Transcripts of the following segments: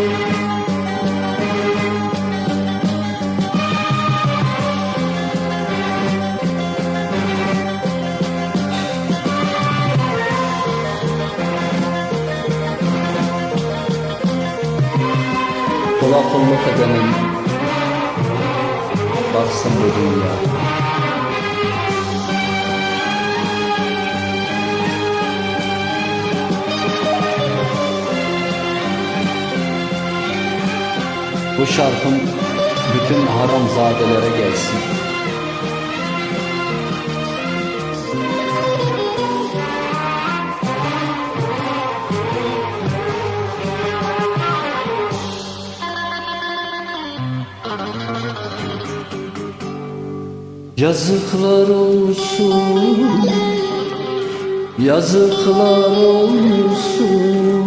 Kula kulluk edenin baksın bu dünya. Bu şarkım bütün haramzadelere gelsin. Yazıklar olsun Yazıklar olsun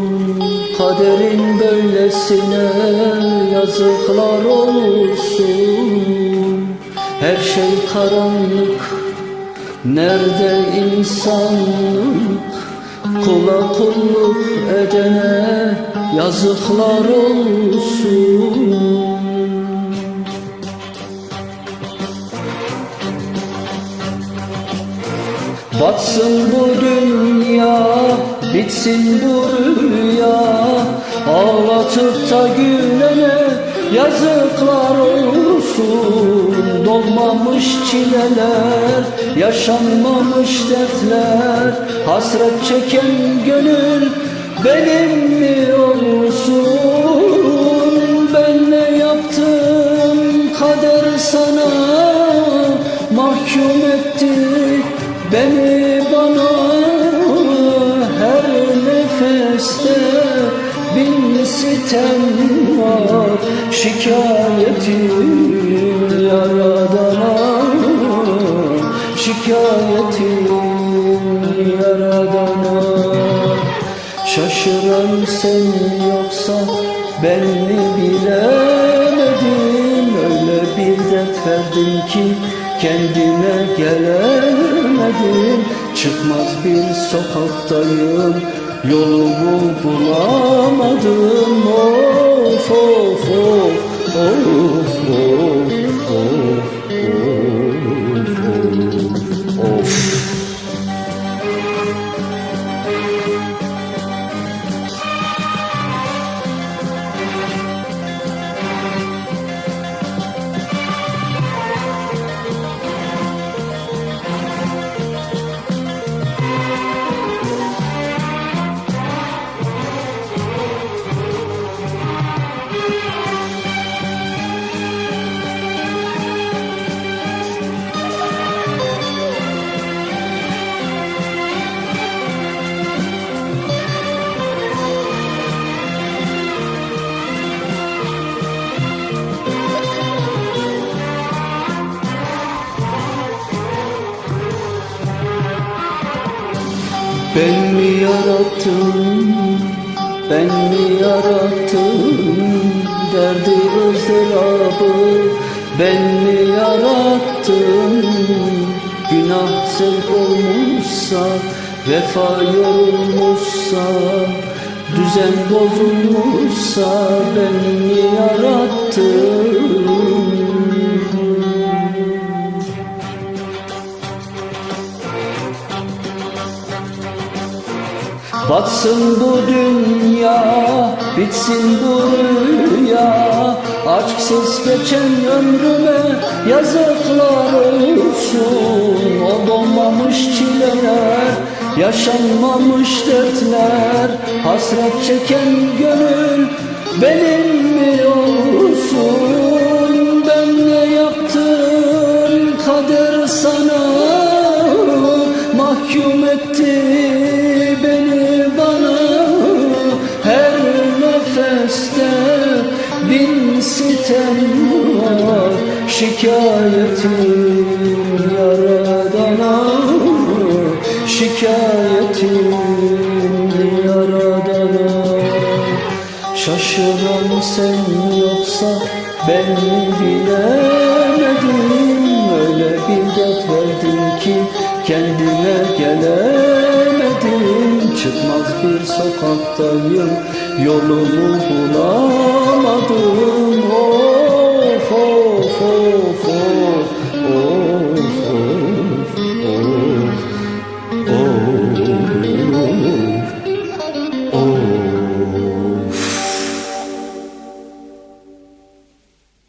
Kaderin böylesine yazıklar olsun. Her şey karanlık Nerede insanlık? Kula kulluk edene yazıklar olsun. Batsın bitsin bu rüya Ağlatıp da gülene yazıklar olsun. Dolmamış çileler, yaşanmamış dertler Hasret çeken gönül benim mi olsun sitem var Şikayetim yaradana Şikayetim yaradana Şaşıran sen yoksa ben mi bilemedim? Öyle bir dert verdin ki kendime gelemedim. Çıkmaz bir sokaktayım yolumu bulamadım Of of of of Ben mi yarattım, ben mi yarattım? Derdi ızdırabı ben mi yarattım? Günah zevk olmuşsa, vefa yorulmuşsa Düzen bozulmuşsa ben mi yarattım Batsın bu dünya, bitsin bu rüya. Aşksız geçen ömrüme yazıklar olsun. O donmamış çileler, yaşanmamış dertler. Hasret çeken gönül benim sitem var şikayetim yaradana şikayetim yaradana şaşıran sen yoksa ben bilemedim. Öyle bir dert verdin ki kendime gelemedim. Çıkmaz bir sokaktayım Yolumu bulamadım fofo.